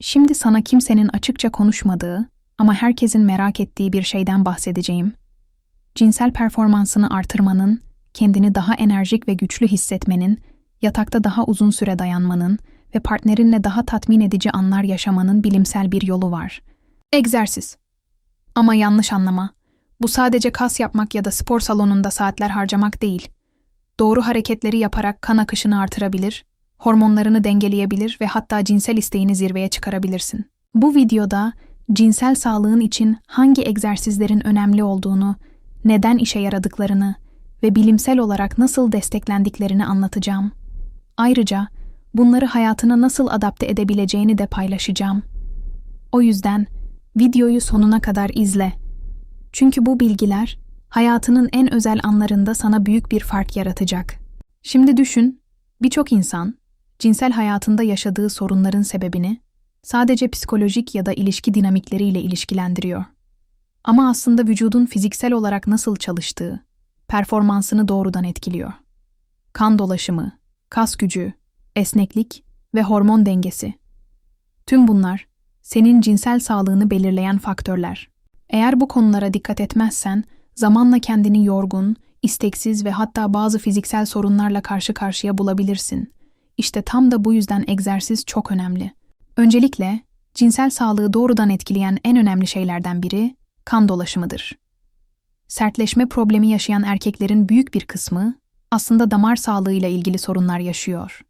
Şimdi sana kimsenin açıkça konuşmadığı ama herkesin merak ettiği bir şeyden bahsedeceğim. Cinsel performansını artırmanın, kendini daha enerjik ve güçlü hissetmenin, yatakta daha uzun süre dayanmanın ve partnerinle daha tatmin edici anlar yaşamanın bilimsel bir yolu var. Egzersiz. Ama yanlış anlama. Bu sadece kas yapmak ya da spor salonunda saatler harcamak değil. Doğru hareketleri yaparak kan akışını artırabilir, hormonlarını dengeleyebilir ve hatta cinsel isteğini zirveye çıkarabilirsin. Bu videoda cinsel sağlığın için hangi egzersizlerin önemli olduğunu, neden işe yaradıklarını ve bilimsel olarak nasıl desteklendiklerini anlatacağım. Ayrıca bunları hayatına nasıl adapte edebileceğini de paylaşacağım. O yüzden videoyu sonuna kadar izle. Çünkü bu bilgiler hayatının en özel anlarında sana büyük bir fark yaratacak. Şimdi düşün, birçok insan cinsel hayatında yaşadığı sorunların sebebini sadece psikolojik ya da ilişki dinamikleriyle ilişkilendiriyor. Ama aslında vücudun fiziksel olarak nasıl çalıştığı, performansını doğrudan etkiliyor. Kan dolaşımı, kas gücü, esneklik ve hormon dengesi. Tüm bunlar senin cinsel sağlığını belirleyen faktörler. Eğer bu konulara dikkat etmezsen, zamanla kendini yorgun, isteksiz ve hatta bazı fiziksel sorunlarla karşı karşıya bulabilirsin. İşte tam da bu yüzden egzersiz çok önemli. Öncelikle, cinsel sağlığı doğrudan etkileyen en önemli şeylerden biri kan dolaşımıdır. Sertleşme problemi yaşayan erkeklerin büyük bir kısmı aslında damar sağlığıyla ilgili sorunlar yaşıyor.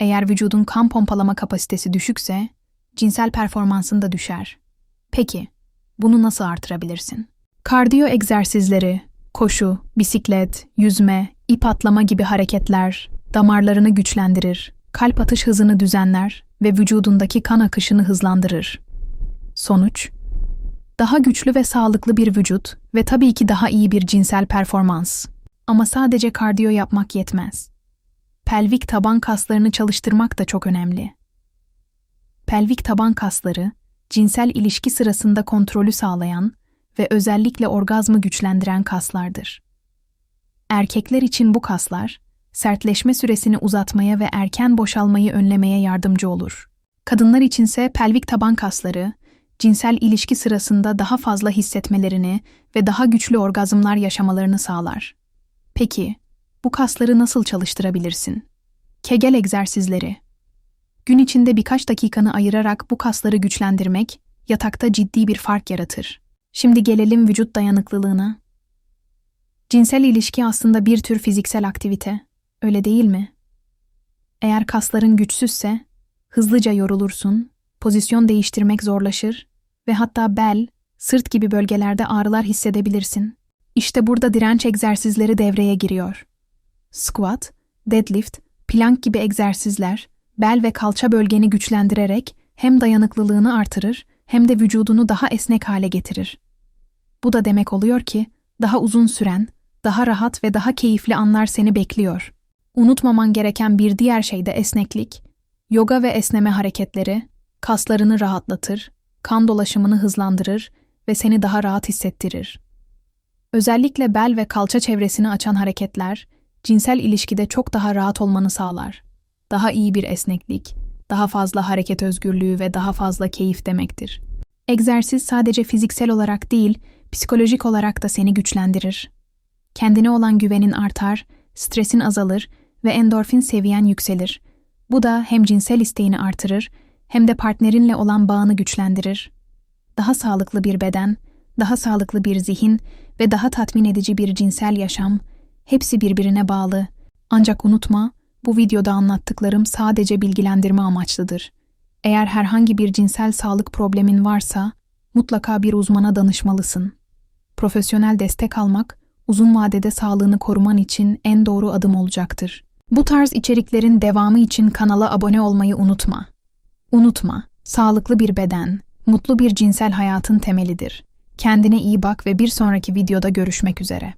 Eğer vücudun kan pompalama kapasitesi düşükse, cinsel performansın da düşer. Peki, bunu nasıl artırabilirsin? Kardiyo egzersizleri, koşu, bisiklet, yüzme, ip atlama gibi hareketler damarlarını güçlendirir, kalp atış hızını düzenler ve vücudundaki kan akışını hızlandırır. Sonuç, daha güçlü ve sağlıklı bir vücut ve tabii ki daha iyi bir cinsel performans. Ama sadece kardiyo yapmak yetmez. Pelvik taban kaslarını çalıştırmak da çok önemli. Pelvik taban kasları, cinsel ilişki sırasında kontrolü sağlayan ve özellikle orgazmı güçlendiren kaslardır. Erkekler için bu kaslar, sertleşme süresini uzatmaya ve erken boşalmayı önlemeye yardımcı olur. Kadınlar içinse pelvik taban kasları, cinsel ilişki sırasında daha fazla hissetmelerini ve daha güçlü orgazmlar yaşamalarını sağlar. Peki, bu kasları nasıl çalıştırabilirsin? Kegel egzersizleri. Gün içinde birkaç dakikanı ayırarak bu kasları güçlendirmek, yatakta ciddi bir fark yaratır. Şimdi gelelim vücut dayanıklılığına. Cinsel ilişki aslında bir tür fiziksel aktivite, öyle değil mi? Eğer kasların güçsüzse, hızlıca yorulursun, pozisyon değiştirmek zorlaşır ve hatta bel, sırt gibi bölgelerde ağrılar hissedebilirsin. İşte burada direnç egzersizleri devreye giriyor. Squat, deadlift, plank gibi egzersizler, bel ve kalça bölgeni güçlendirerek hem dayanıklılığını artırır hem de vücudunu daha esnek hale getirir. Bu da demek oluyor ki daha uzun süren, daha rahat ve daha keyifli anlar seni bekliyor. Unutmaman gereken bir diğer şey de esneklik. Yoga ve esneme hareketleri kaslarını rahatlatır, kan dolaşımını hızlandırır ve seni daha rahat hissettirir. Özellikle bel ve kalça çevresini açan hareketler, cinsel ilişkide çok daha rahat olmanı sağlar. Daha iyi bir esneklik, daha fazla hareket özgürlüğü ve daha fazla keyif demektir. Egzersiz sadece fiziksel olarak değil, psikolojik olarak da seni güçlendirir. Kendine olan güvenin artar, stresin azalır ve endorfin seviyen yükselir. Bu da hem cinsel isteğini artırır hem de partnerinle olan bağını güçlendirir. Daha sağlıklı bir beden, daha sağlıklı bir zihin ve daha tatmin edici bir cinsel yaşam hepsi birbirine bağlı. Ancak unutma, bu videoda anlattıklarım sadece bilgilendirme amaçlıdır. Eğer herhangi bir cinsel sağlık problemin varsa mutlaka bir uzmana danışmalısın. Profesyonel destek almak uzun vadede sağlığını koruman için en doğru adım olacaktır. Bu tarz içeriklerin devamı için kanala abone olmayı unutma. Unutma, sağlıklı bir beden, mutlu bir cinsel hayatın temelidir. Kendine iyi bak ve bir sonraki videoda görüşmek üzere.